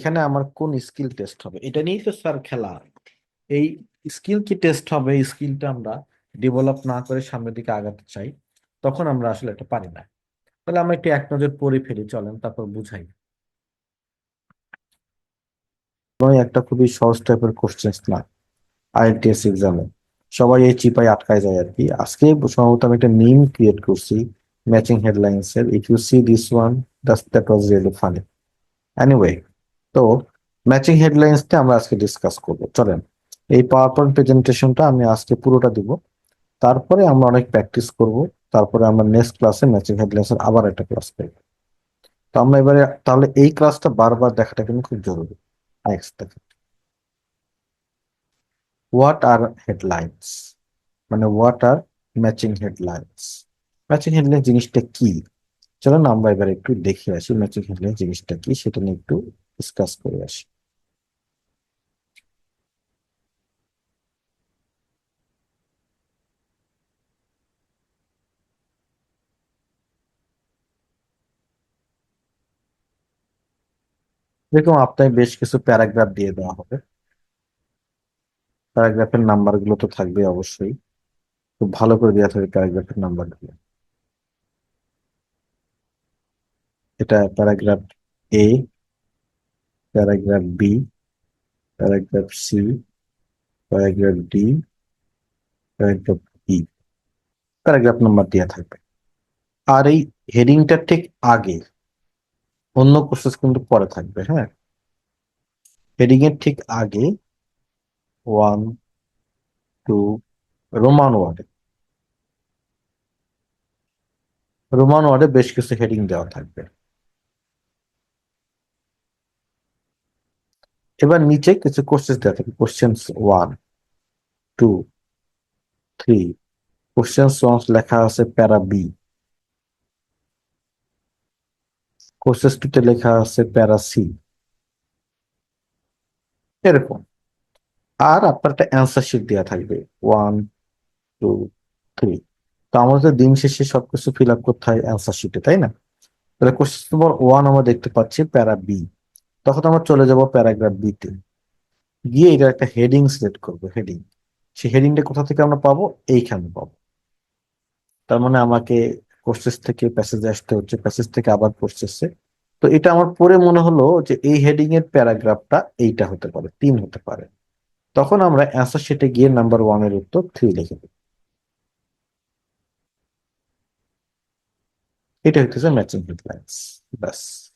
এখানে আমার কোন স্কিল টেস্ট হবে? এটা নিয়েই তো স্যার খেলা। এই স্কিল কি টেস্ট হবে, এই স্কিলটা আমরা ডেভেলপ না করে সামনের দিকে আগাতে চাই, তখন আমরা আসলে এটা পারি না। তাহলে আমরা একটু এক নজর পড়ে ফেলি, চলেন তারপর বুঝাই। একটা খুবই সহজ টাইপের কোশ্চেন না আইএলটিএস এক্সামে সবাই এই চিপায় আটকায় যায় আর কি। আজকে সম্ভবত আমি একটা মিম ক্রিয়েট করছি ম্যাচিং হেডলাইন্স এর। If you see this one that was really funny anyway তো ম্যাচিং হেডলাইন্সটা আমরা আজকে ডিসকাস করব। চলেন, এই পাওয়ার পয়েন্ট প্রেজেন্টেশনটা আমি আজকে পুরোটা দিব। তারপরে আমরা অনেক প্র্যাকটিস করব। তারপরে আমরা নেক্সট ক্লাসে ম্যাচিং হেডলাইন্স এর আবার একটা ক্লাস করব। তো আমরা এবারে, তাহলে এই ক্লাসটা বারবার দেখাটা কিন্তু খুব জরুরি। নেক্সট হোয়াট আর হেডলাইন্স মানে what are matching headlines matching headline জিনিসটা কি? চলুন আমরা এবার একটু দেখে আসি ম্যাচিং হেডলাইন জিনিসটা কি, সেটা নিয়ে একটু ডিসকাস করে আসি যেরকম আপনার বেশ কিছু প্যারাগ্রাফ দিয়ে দেওয়া হবে প্যারাগ্রাফের নাম্বারগুলো তো থাকবে অবশ্যই। খুব ভালো করে দেওয়া থাকবে প্যারাগ্রাফের নাম্বারগুলো। এটা paragraph A paragraph B, paragraph C, paragraph D, paragraph E. Paragraph number দেওয়া থাকবে। আর এই হেডিংটা ঠিক আগে, অন্য প্রসেস কিন্তু পরে থাকবে হ্যাঁ? হেডিং এর ঠিক আগে ওয়ান টু রোমান ওয়ার্ডে রোমান ওয়ার্ডে বেশ কিছু হেডিং দেওয়া থাকবে। এবার নিচে কিছু কোশ্চেন দেওয়া থাকবে question one two three question লেখা আছে প্যারা বি কোশ্চেন টুতে লেখা আছে প্যারা সি এরকম। আর আপনার একটা অ্যান্সার শিট দেওয়া থাকবে। ওয়ান টু থ্রি তো আমাদের দিন শেষে সবকিছু ফিল আপ করতে হয় অ্যান্সার শিটে তাই না? তাহলে কোশ্চেন নম্বর ওয়ান আমরা দেখতে পাচ্ছি প্যারা বি তখন আমরা চলে যাব প্যারাগ্রাফ বি তে গিয়ে এটা একটা হেডিং সিলেক্ট করব, হেডিং। সেই হেডিংটা কোথা থেকে আমরা পাবো? এইখানে পাবো। তার মানে আমাকে কোর্সেস থেকে প্যাসেজ আসতে হচ্ছে প্যাসেজ থেকে আবার কোর্সেসে তো এটা আমার পরে মনে হলো যে এই হেডিং এর প্যারাগ্রাফটা এইটা হতে পারে, তিন হতে পারে। তখন আমরা অ্যান্সার শিটে গিয়ে নাম্বার ওয়ানের উত্তর থ্রি লিখে দেব। এটা হইতেছে ম্যাচিং হেডলাইন্স ব্যাস।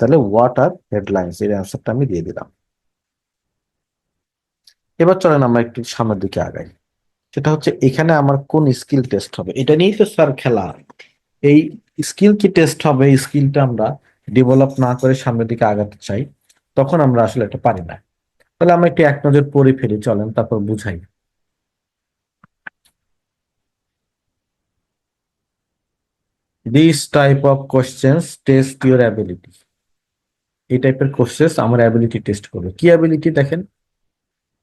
তাহলে হোয়াট আর হেডলাইন্স এর অ্যান্সারটা আমি দিয়ে দিলাম। এবার চলেন আমরা একটু সামনের দিকে আগাই। সেটা হচ্ছে, এখানে আমার কোন স্কিল টেস্ট হবে? এটা নিয়েই তো স্যার খেলা। এই স্কিল কি টেস্ট হবে? স্কিলটা আমরা ডেভেলপ না করে সামনের দিকে আগাতে চাই, তখন আমরা আসলে এটা পারি না। তাহলে আমরা একটু এক নজর পড়ে ফেলি, চলেন তারপর বুঝাই। This type of questions test your ability এই টাইপের কোশ্চেন্স আমার অ্যাবিলিটি টেস্ট করবে। কি অ্যাবিলিটি দেখেন?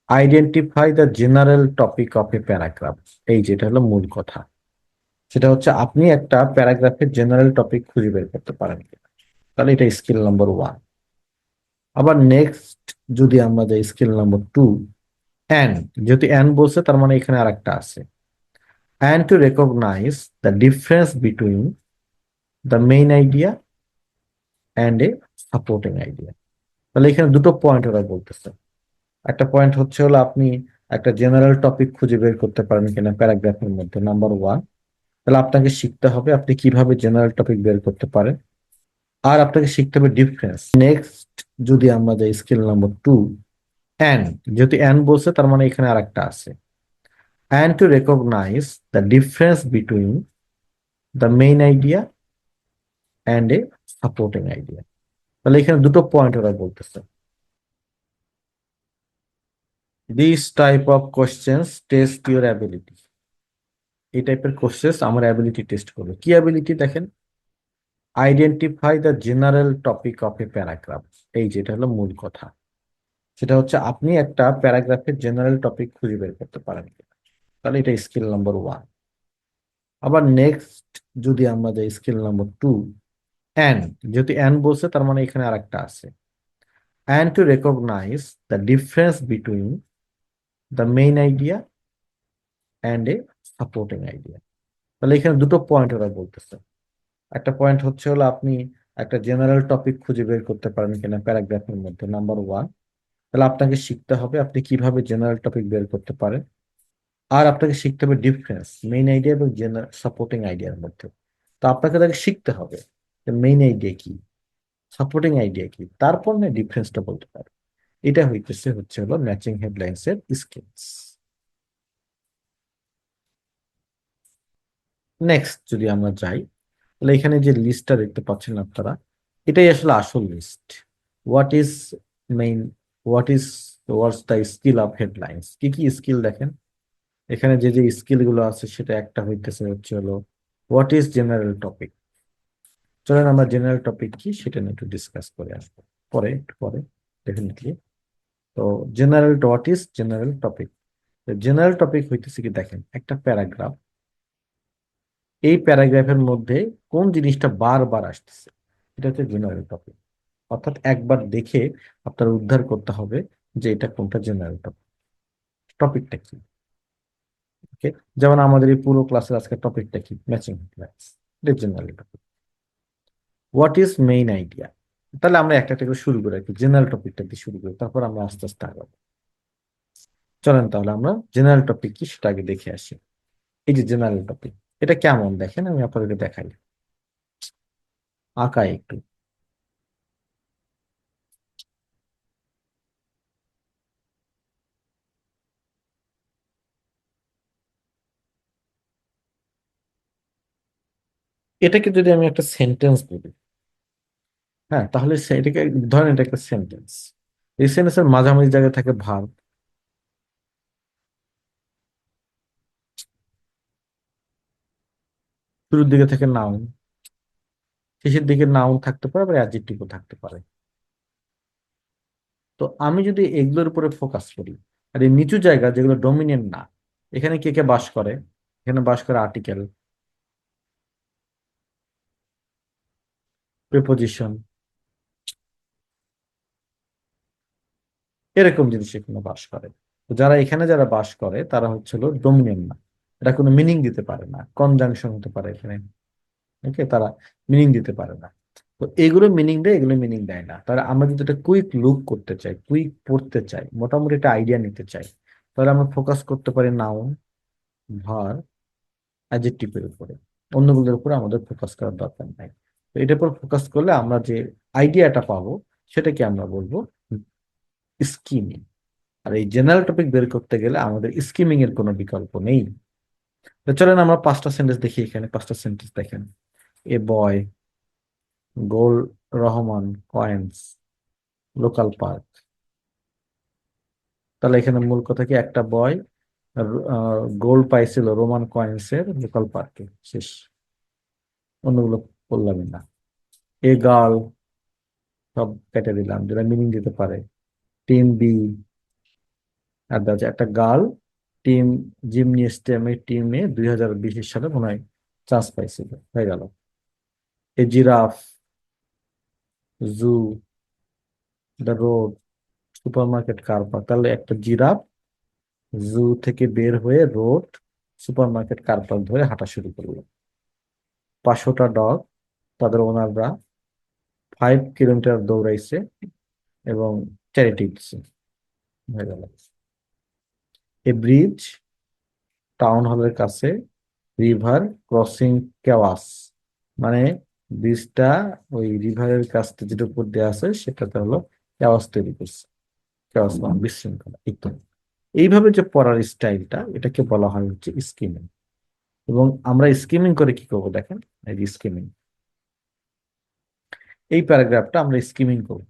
Identify the general topic of a paragraph এই যেটা হলো মূল কথা। সেটা হচ্ছে আপনি একটা প্যারাগ্রাফের জেনারেল টপিক খুঁজে বের করতে পারেন তাহলে এটা স্কিল নাম্বার ওয়ান আবার নেক্সট যদি আমরা যাই স্কিল নাম্বার টু অ্যান্ড যেহেতু অ্যান্ড বলছে, তার মানে এখানে আর একটা আছে। And to recognize the difference between the main idea and a supporting idea তাহলে এখানে দুটো পয়েন্ট ওরা বলতেছে। একটা পয়েন্ট হচ্ছে হলো আপনি একটা জেনারেল টপিক খুঁজে বের করতে পারেন কিনা প্যারাগ্রাফের মধ্যে। নাম্বার ওয়ান তাহলে আপনাকে শিখতে হবে আপনি কীভাবে জেনারেল টপিক বের করতে পারেন। আর আপনাকে শিখতে হবে ডিফারেন্স নেক্সট যদি আমরা যাই স্কিল নাম্বার টু অ্যান্ড যেহেতু অ্যান্ড বলছে, তার মানে এখানে আর একটা আছে। And to recognize the difference between the main idea and a supporting idea তাহলে এখানে দুটো পয়েন্ট ওরা বলতেছে। This type of questions test your ability এই টাইপের কোশ্চেন্স আমার অ্যাবিলিটি টেস্ট করবে। কি অ্যাবিলিটি দেখেন? Identify the general topic of a paragraph এই যেটা হলো মূল কথা। সেটা হচ্ছে আপনি একটা প্যারাগ্রাফের জেনারেল টপিক খুঁজে বের করতে পারেন তাহলে এটা স্কিল নাম্বার ওয়ান আবার নেক্সট যদি যাই স্কিল নাম্বার টু অ্যান্ড যেহেতু অ্যান্ড বলছে, তার মানে এখানে আর একটা আছে। And to recognize the difference between the main idea and a supporting idea তাহলে এখানে দুটো পয়েন্ট ওরা বলতেছে। একটা পয়েন্ট হচ্ছে হলো আপনি একটা জেনারেল টপিক খুঁজে বের করতে পারেন কিনা প্যারাগ্রাফের মধ্যে। নাম্বার ওয়ান তাহলে আপনাকে শিখতে হবে আপনি কীভাবে জেনারেল টপিক বের করতে পারেন। আর আপনাকে শিখতে হবে ডিফারেন্স মেইন আইডিয়া এবং জেনারেল সাপোর্টিং আইডিয়ার মধ্যে। তো আপনাকে তাকে শিখতে হবে। মেইন আইডিয়া কি? সাপোর্টিং আইডিয়া কি? তারপর না ডিফারেন্সটা বলতে পারে। এটা হইতেছে হচ্ছে হলো ম্যাচিং হেডলাইন্স এর স্কিলস নেক্সট যদি আমরা যাই, তাহলে এখানে যে লিস্টটা দেখতে পাচ্ছেন আপনারা, এটাই আসলে আসল list what is main what is what's the skill of headlines কি কি স্কিল দেখেন? এখানে যে যে স্কিলগুলো আছে সেটা একটা হইতেছে হচ্ছে হলো হোয়াট ইজ জেনারেল টপিক চলেন আমরা জেনারেল টপিক কি, সেটা নিয়ে একটু ডিসকাস করে আসব। পরে, একটু পরে ডেফিনেটলি তো general what is general topic general topic হইতেছে কি, দেখেন, একটা প্যারাগ্রাফ এই প্যারাগ্রাফের মধ্যে কোন জিনিসটা বারবার আসতেছে, এটা হচ্ছে জেনারেল টপিক অর্থাৎ একবার দেখে আপনার উদ্ধার করতে হবে যে এটা কোনটা জেনারেল টপিক টপিকটা কি? ওকে যেমন আমাদের এই পুরো ক্লাসের আজকে টপিকটা কি? ম্যাচিং হেডলাইন্স এটা general topic what is main idea তাহলে আমরা একটা একটা করে শুরু করে রাখি জেনারেল টপিকটা দিয়ে শুরু করি, তারপর আমরা আস্তে আস্তে আগাবো। চলেন তাহলে আমরা জেনারেল টপিক কি সেটা আগে দেখে আসি। এই যে জেনারেল টপিক এটা কেমন দেখেন? আমি আপনাদেরকে দেখাই। আঁকাই একটু। এটাকে যদি আমি একটা সেন্টেন্স বলি হ্যাঁ তাহলে এটাকে, ধরেন এটা একটা সেন্টেন্স এই সেন্টেন্সের মাঝামাঝি জায়গায় থাকে ভার্ব শুরুর দিকে থাকে নাউন শেষের দিকে নাউন থাকতে পারে আবার অ্যাডজেক্টিভও থাকতে পারে। তো আমি যদি এগুলোর উপরে ফোকাস করি, আর এই নিচু জায়গা যেগুলো ডমিনেন্ট না, এখানে কে কে বাস করে? এখানে বাস করে আর্টিকেল প্রিপোজিশন এরকম জিনিস এখানে বাস করে। যারা এখানে যারা বাস করে, তারা হচ্ছিল ডমিনেন্ট না। এটা কোনো মিনিং দিতে পারে না। কনজাংশন হতে পারে এখানে। ওকে? তারা মিনিং দিতে পারে না। তো এগুলো মিনিং দেয়, এগুলো মিনিং দেয় না। তাহলে আমরা যদি একটা কুইক লুক করতে চাই, কুইক পড়তে চাই, মোটামুটি একটা আইডিয়া নিতে চাই, তাহলে আমরা ফোকাস করতে পারি নাউন, ভার, অ্যাডজেক্টিভের উপরে। অন্যগুলোর উপরে আমাদের ফোকাস করার দরকার নাই। এটার উপর ফোকাস করলে আমরা যে আইডিয়াটা পাবো, সেটাকে আমরা বলব স্কিমিং আর এই জেনারেল টপিক বের করতে গেলে আমাদের স্কিমিং এর কোনো বিকল্প নেই। তো চলেন আমরা পাঁচটা সেন্টেন্স দেখি এখানে, পাঁচটা সেন্টেন্স দেখেন। A boy gold Roman coins local park তাহলে এখানে মূল কথা কি? একটা বয় গোল্ড পাইছিল রোমান কয়েন্সের লোকাল পার্কে শেষ। অন্যগুলো বললামই না। এ গার্ল সব কেটে দিলাম, যেটা মিনিং দিতে পারে। টিম বি আর একটা গার্ল টিম জিমনিস্টেমের টিমে দুই হাজার বিশের সালে মনে হয় চান্স পাইছিল, হয়ে গেল। A giraffe, zoo the road supermarket car park তাহলে একটা জিরাফ, জু থেকে বের হয়ে road supermarket car park ধরে হাঁটা শুরু করল। পাঁচশোটা ডগ তাদের ওনাররা ফাইভ কিলোমিটার দৌড়াইছে এবং চ্যারিটি দিচ্ছে এ ব্রিজ টাউন হলের কাছে রিভার ক্রসিং কেওয়াস। মানে ব্রিজটা ওই রিভারের কাছতে যেটা উপর দেওয়া আছে সেটাতে হলো কেওয়াস তৈরি করছে। কেওয়াস মানে বিশৃঙ্খলা। ইত্যাদি এইভাবে যে পড়ার স্টাইলটা, এটাকে বলা হয় হচ্ছে স্কিমিং। এবং আমরা স্কিমিং করে কি করব দেখেন? এই স্কিমিং। এই প্যারাগ্রাফটা আমরা স্কিমিং করব।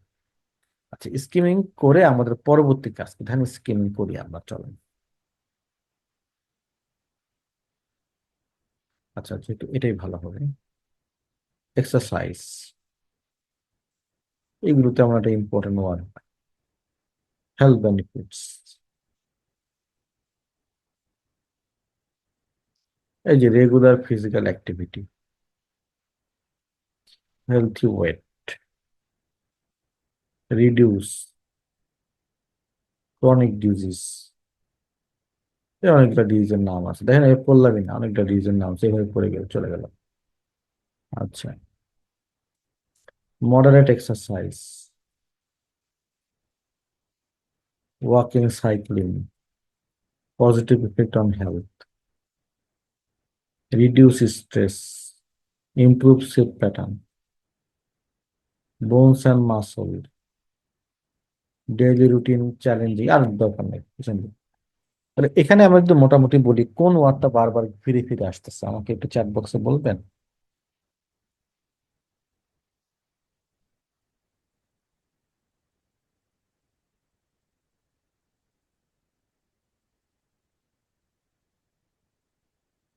আচ্ছা স্কিমিং করে আমাদের পরবর্তী কাজ ধ্যান স্কিমিং করি আমরা, চলেন। আচ্ছা যেহেতু এটাই ভালো হবে। এক্সারসাইজ। এগুলোতে আমরা একটা ইম্পর্টেন্ট ওয়ার্ড হেলথ বেনিফিটস এই যে regular physical activity healthy weight reduce chronic disease অনেকটা ডিজিজের নাম আছে। দেখেন, এ পড়লামই না অনেকটা ডিজিজের নাম এভাবে পড়ে গেল, চলে গেল। আচ্ছা। Moderate exercise walking cycling positive effect on health reduce stress improve sleep pattern bones and muscle daily routine, challenging, আর দরকার নেই তাহলে এখানে আমরা একটু মোটামুটি বলি, কোন ওয়ার্ডটা বারবার ফিরে ফিরে আসতেছে? আমাকে একটু চ্যাট বক্সে বলবেন?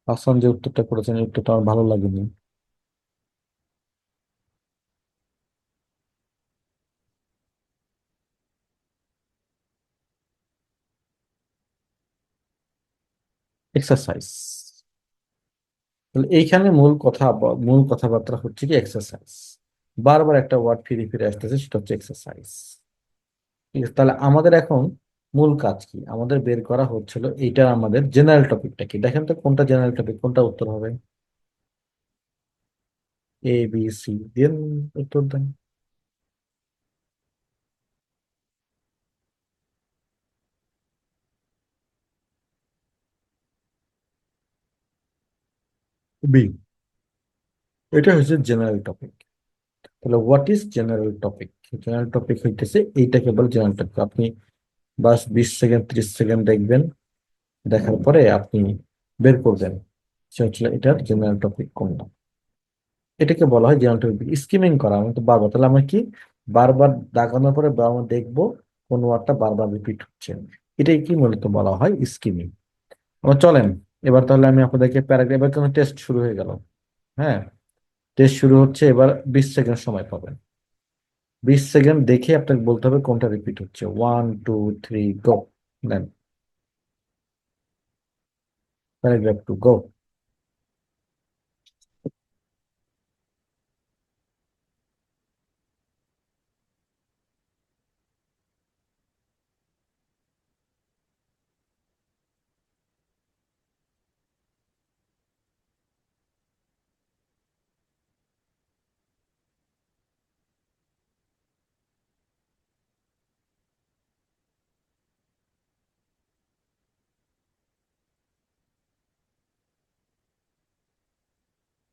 হাসান যে উত্তরটা করেছেন উত্তরটা আমার ভালো লাগেনি। এক্সারসাইজ তাহলে এইখানে মূল কথা মূল কথাবার্তা হচ্ছে কি এক্সারসাইজ বারবার একটা ওয়ার্ড ফিরে ফিরে আসতেছে, সেটা হচ্ছে এক্সারসাইজ ঠিক আছে? তাহলে আমাদের এখন মূল কাজ কি? আমাদের বের করা হচ্ছিল এইটা আমাদের জেনারেল টপিকটা কি? দেখেন তো কোনটা জেনারেল টপিক কোনটা উত্তর হবে? এ বি সি দেন উত্তর দেন। বি এটা হচ্ছে জেনারেল টপিক তাহলে what is general topic general topic হইতেছে এইটাকে বলে জেনারেল টপিক আপনি বাস বিশ সেকেন্ড ত্রিশ সেকেন্ড দেখবেন, দেখার পরে আপনি বের করবেন। সে হচ্ছে এটার জেনারেল টপিক কোনটা? এটাকে বলা হয় জেনারেল টপিক স্কিমিং করা, আমি তো বারবার, তাহলে আমরা কি বারবার দাগানোর পরে আমরা দেখব কোন ওয়ার্ডটা বারবার রিপিট হচ্ছে। এটাই কি মূলত বলা হয় স্কিমিং চলেন এবার তাহলে আমি আপনাদেরকে প্যারাগ্রাফ এবার কিন্তু টেস্ট শুরু হয়ে গেল। হ্যাঁ? টেস্ট শুরু হচ্ছে, এবার বিশ সেকেন্ড সময় পাবেন। বিশ সেকেন্ড দেখে আপনাকে বলতে হবে কোনটা রিপিট হচ্ছে। One two three go then paragraph two go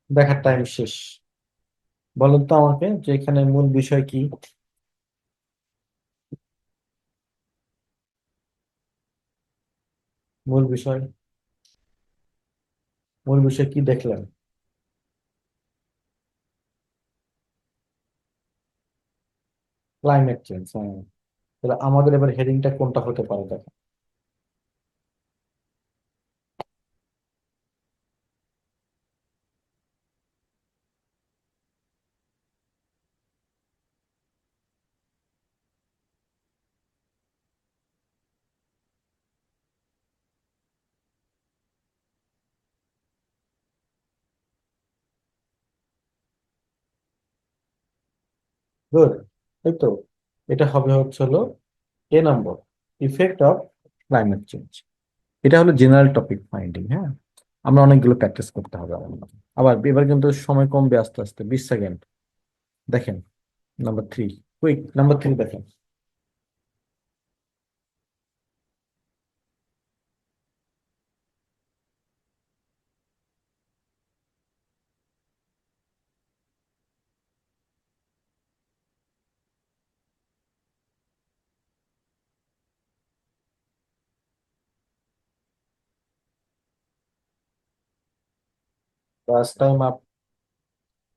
দেখার টাইম শেষ। বলুন তো আমাকে যে এখানে মূল বিষয় কি? মূল বিষয়? মূল বিষয় কি দেখলেন? ক্লাইমেট চেঞ্জ হ্যাঁ। তাহলে আমাদের এবার হেডিংটা কোনটা হতে পারে দেখেন। গুড এই তো, এটা হবে হচ্ছে হলো A number effect of climate change এটা হলো জেনারেল টপিক ফাইন্ডিং হ্যাঁ? আমরা অনেকগুলো প্র্যাকটিস করতে হবে আমাদের আবার এবার কিন্তু সময় কমবে আস্তে আস্তে, বিশ সেকেন্ড দেখেন number three quick number three দেখেন। ফার্স্ট টাইম আপ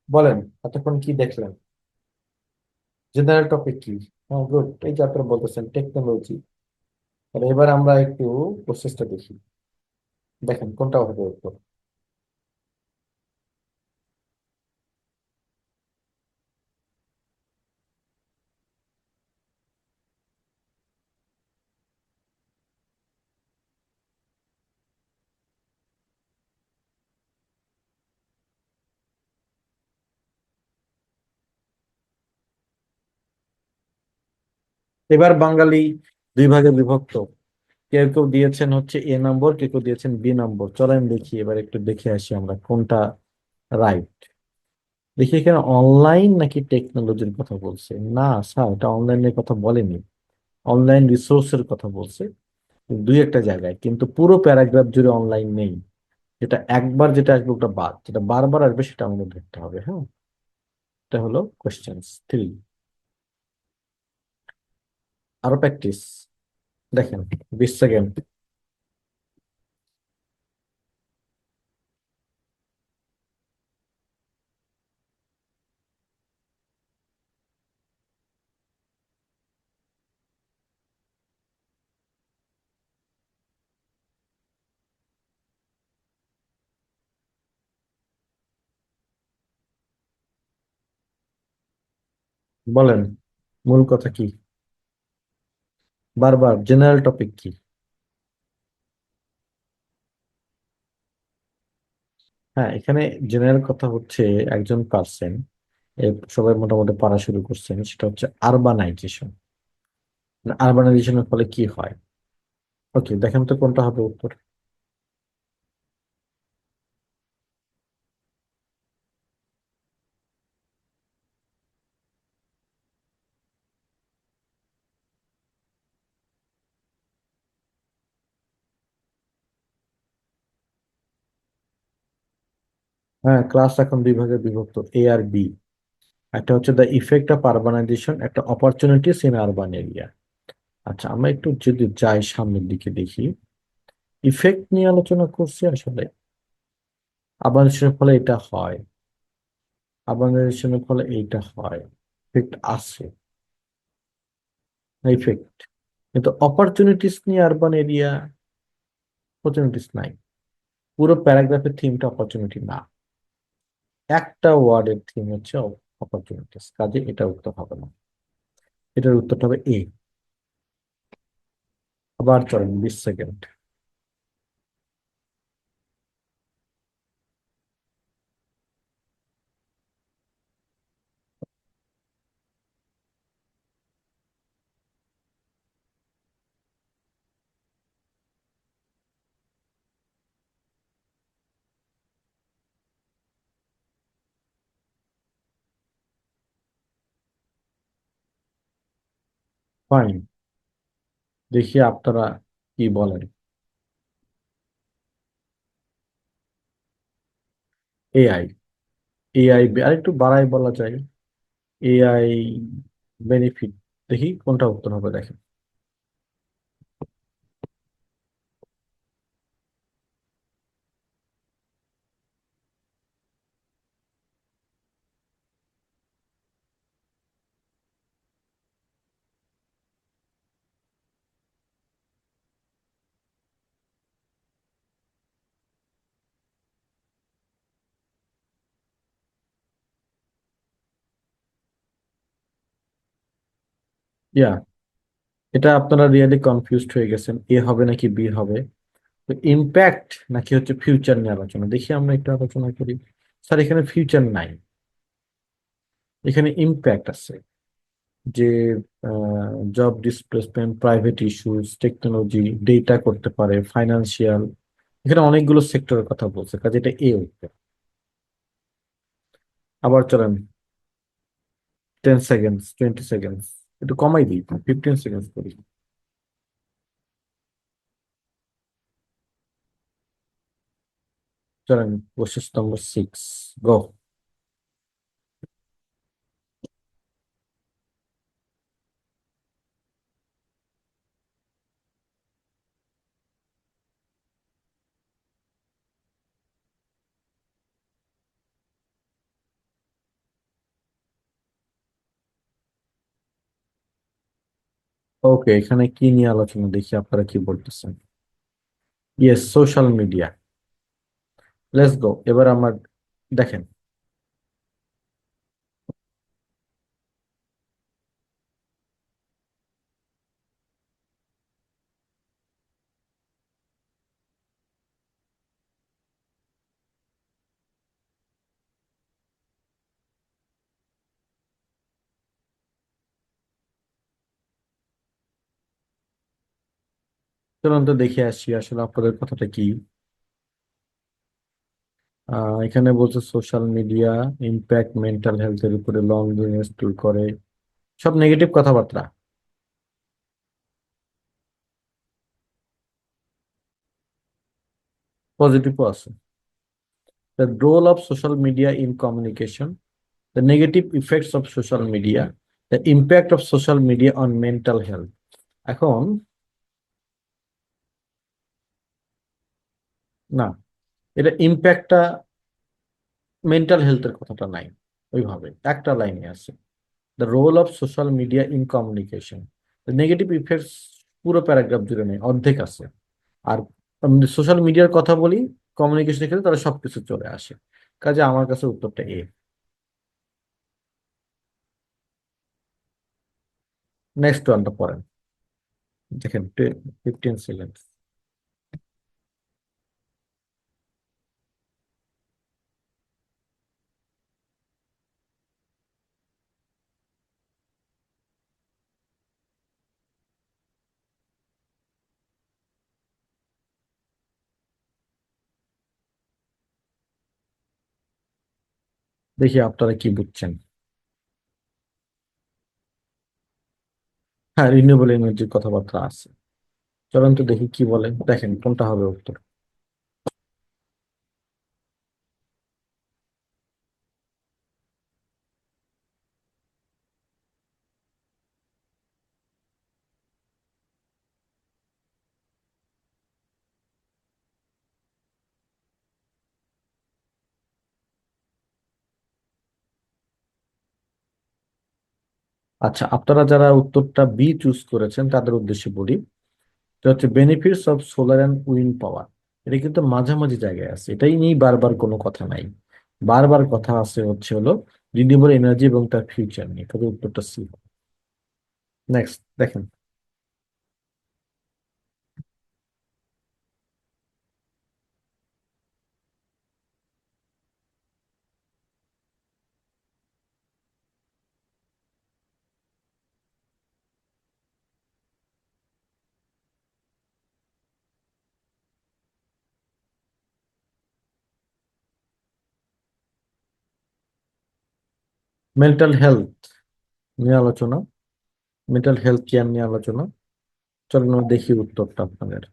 বলেন, এতক্ষণ কি দেখলেন? জেনারেল টপিক কি? হ্যাঁ গুড এই যে আপনারা বলতেছেন টেকনোলজি তাহলে এবার আমরা একটু প্রসেসটা দেখি। দেখেন কোনটা হবে উত্তর। এবার বাঙালি দুই ভাগে বিভক্ত। কেউ কেউ দিয়েছেন হচ্ছে এ নম্বর, কেউ কেউ দিয়েছেন বি নম্বর। চলেন দেখি, এবার একটু দেখে আসি আমরা কোনটা রাইট। দেখি এখানে অনলাইন নাকি টেকনোলজির কথা বলছে? না, স্যার, এটা অনলাইনের কথা বলেনি। অনলাইন রিসোর্সের কথা বলছে দুই একটা জায়গায়, কিন্তু পুরো প্যারাগ্রাফ জুড়ে অনলাইন নেই। যেটা একবার যেটা আসবে ওটা বাদ, যেটা বারবার আসবে সেটা আমাদের ধরতে হবে হ্যাঁ? এটা হলো কোয়েশ্চেন থ্রি আরও প্র্যাকটিস দেখেন বিশ সেকেন্ড বলেন মূল কথা কি? বারবার জেনারেল টপিক কি? হ্যাঁ এখানে জেনারেল কথা হচ্ছে একজন পার্সন সবাই মোটামুটি পড়া শুরু করছেন, সেটা হচ্ছে আরবানাইজেশন আরবানাইজেশনের ফলে কি হয়? ওকে দেখেন তো কোনটা হবে উত্তর। হ্যাঁ ক্লাস এখন দুই ভাগে বিভক্ত এ আর বি একটা হচ্ছে দ্য ইফেক্ট অফ আরবানাইজেশন একটা অপরচুনিটিস ইন আরবান এরিয়া আচ্ছা আমরা একটু যদি যাই সামনের দিকে দেখি। ইফেক্ট নিয়ে আলোচনা করছি আসলে। আরবানাইজেশনের ফলে এটা হয়। আরবানাইজেশনের ফলে এইটা হয়। ইফেক্ট আছে। ইফেক্ট কিন্তু অপরচুনিটিস নিয়ে আরবান এরিয়া অপরচুনিটিস নাই। পুরো প্যারাগ্রাফের থিমটা অপরচুনিটি না। একটা ওয়ার্ডের থিম হচ্ছে অপরচুনিটিস কাজে এটা উত্তর হবে না। এটার উত্তরটা হবে এ আবার চলেন বিশ সেকেন্ড। ফাইন দেখি আপনারা কি বলেন। এআই এআই আরেকটু বাড়াই বলা যায়। এআই বেনিফিট দেখি কোনটা উত্তর হবে, দেখেন। ইয়া এটা আপনারা রিয়েলি কনফিউজড হয়ে গেছেন, এ হবে নাকি বি হবে? তো ইম্প্যাক্ট নাকি হচ্ছে ফিউচার নিয়ে আলোচনা? দেখি আমরা একটু আলোচনা করি। স্যার, এখানে ফিউচার নাই। এখানে ইম্প্যাক্ট আছে যে job displacement private issues technology data করতে পারে ফাইন্যান্সিয়াল এখানে অনেকগুলো সেক্টরের কথা বলছে, কাজে এটা এ উঠবে আবার চলেন টেন সেকেন্ডস টোয়েন্টি সেকেন্ডস একটু কমাই দিই ফিফটিন সেকেন্ডস করি চলেন কোশ্চেন নম্বর সিক্স গো ওকে, এখানে কি নিয়ে আলোচনা? দেখি আপনারা কি বলতেছেন। Yes social media let's go এবার আমার দেখেন চলুন তো দেখে আসি আসলে আপনাদের কথাটা কি? এখানে বলছে সোশ্যাল মিডিয়া ইম্প্যাক্ট মেন্টাল হেলথের উপরে লং ট্যুর করে। সব নেগেটিভ কথাবার্তা। পজিটিভও আছে। The role of social media in communication the negative effects of social media the impact of social media on mental health এখন না, এটা ইম্প্যাক্টটা মেন্টাল হেলথের কথাটা নাই, ওইভাবে। একটা লাইনে আছে the role of social media in communication negative effects পুরো প্যারাগ্রাফ জুড়ে নেই, অর্ধেক আছে। আর সোশ্যাল মিডিয়ার কথা বলি কমিউনিকেশনের ক্ষেত্রে তারা সবকিছু চলে আসে। কাজে আমার কাছে উত্তরটা এ। নেক্সট ওয়ানটা পড়েন। দেখেন ফিফটিন সিলেন্স দেখি আপনারা কি বুঝছেন। হ্যাঁ রিনিউয়েবল এনার্জির কথাবার্তা আছে। চলেন তো দেখি কি বলে দেখেন কোনটা হবে উত্তর। আচ্ছা আপনারা যারা উত্তরটা বি চুজ করেছেন, তাদের উদ্দেশ্যে বলি, এটা হচ্ছে benefits of solar and wind power এটা কিন্তু মাঝামাঝি জায়গায় আছে, এটাই নিয়ে বারবার কোনো কথা নাই। বারবার কথা আছে হচ্ছে হলো রিনিউবল এনার্জি এবং তার ফিউচার নিয়ে তবে উত্তরটা সি নেক্সট দেখেন। মেন্টাল হেলথ নিয়ে আলোচনা। মেন্টাল হেলথ কেয়ার নিয়ে আলোচনা। চলুন দেখি উত্তরটা আপনাদের।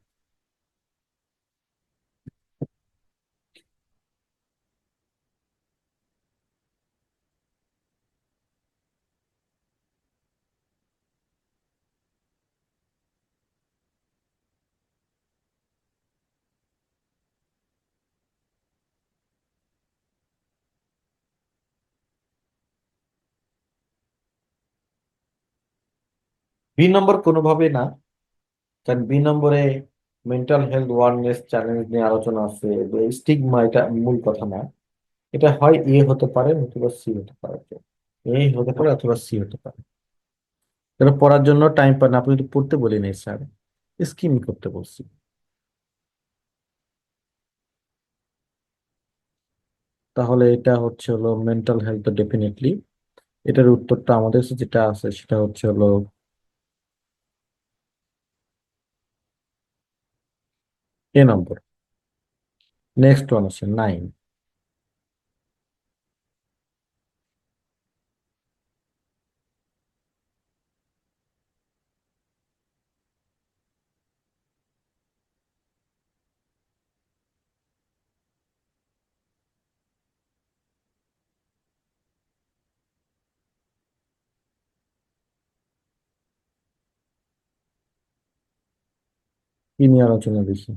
বি নম্বর কোনোভাবে না, কারণ বি নম্বরে মেন্টাল হেলথ ওয়ারনেস চ্যালেঞ্জ নিয়ে আলোচনা আছে স্টিগমা এটা মূল কথা না। এটা হয় এ হতে পারে অথবা সি হতে পারে। এ হতে পারে অথবা সি হতে পারে। যারা পড়ার জন্য টাইম পান আপনি তো পড়তে বলি নাই স্যার স্কিম করতে বলছি। তাহলে এটা হচ্ছে হলো মেন্টাল হেলথ ডেফিনেটলি এটার উত্তরটা আমাদের যেটা আছে সেটা হচ্ছে হলো এ নম্বর নেক্সট ওয়ান আছে নাইন কি নিয়ে আলোচনা দেখি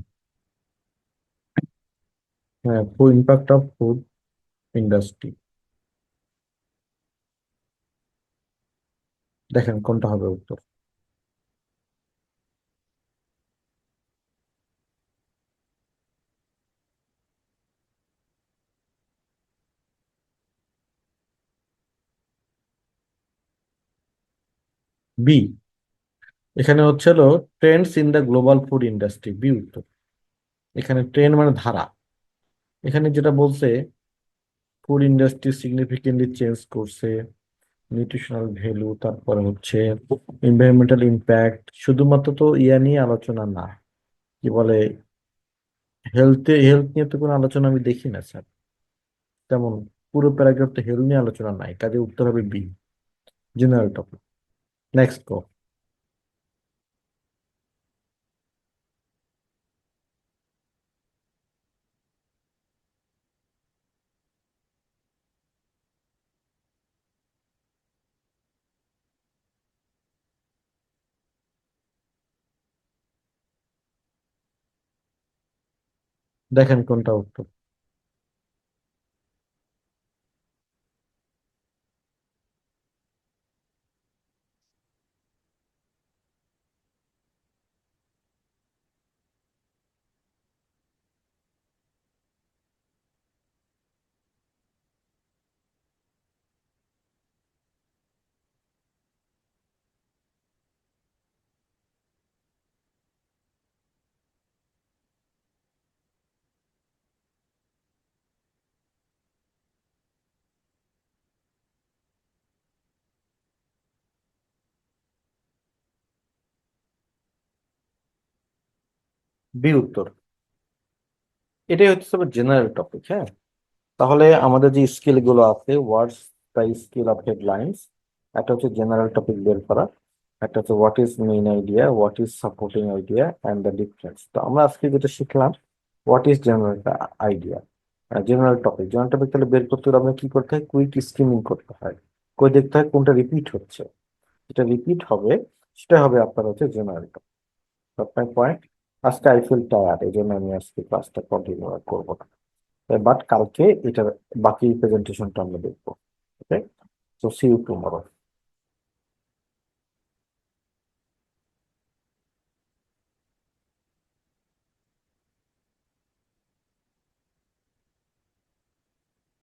হ্যাঁ ইম্প্যাক্ট অফ ফুড ইন্ডাস্ট্রি দেখেন কোনটা হবে উত্তর। বি এখানে হচ্ছে হলো trends in the global food industry B উত্তর। এখানে ট্রেন্ড মানে ধারা। এখানে যেটা বলছে ফুড ইন্ডাস্ট্রি সিগনিফিকেন্টলি চেঞ্জ করছে নিউট্রিশনাল ভ্যালু তারপরে হচ্ছে এনভায়রনমেন্টাল ইম্প্যাক্ট শুধুমাত্র তো ইয়া নিয়ে আলোচনা না। কি বলে হেলথে হেলথ নিয়ে তো কোনো আলোচনা আমি দেখি না স্যার তেমন পুরো প্যারাগ্রাফ তো হেলথ নিয়ে আলোচনা নাই, কাজে উত্তর হবে বি জেনারেল টপিক নেক্সট কো দেখেন কোনটা উত্তর বি উত্তর। এটাই হচ্ছে জেনারেল টপিক হ্যাঁ? তাহলে আমাদের যে স্কিলগুলো আছে words the skill of headlines একটা হচ্ছে জেনারেল টপিক বের করা, একটা হচ্ছে what is main idea what is supporting idea and the difference তো আমরা আজকে যেটা শিখলাম what is general idea general topic general topic তাহলে বের করতে হলে আপনাকে কি করতে হয়? কুইক স্কিমিং করতে হয়। কই দেখতে হয় কোনটা রিপিট হচ্ছে। যেটা রিপিট হবে, সেটা হবে আপনার হচ্ছে জেনারেল টপিক পয়েন্ট আজকে আই ফিল টায়ার্ড এই জন্য আমি আজকে ক্লাসটা কন্টিনিউ করব না। বাট কালকে এটার বাকি প্রেজেন্টেশনটা আমরা দেখব okay so see you tomorrow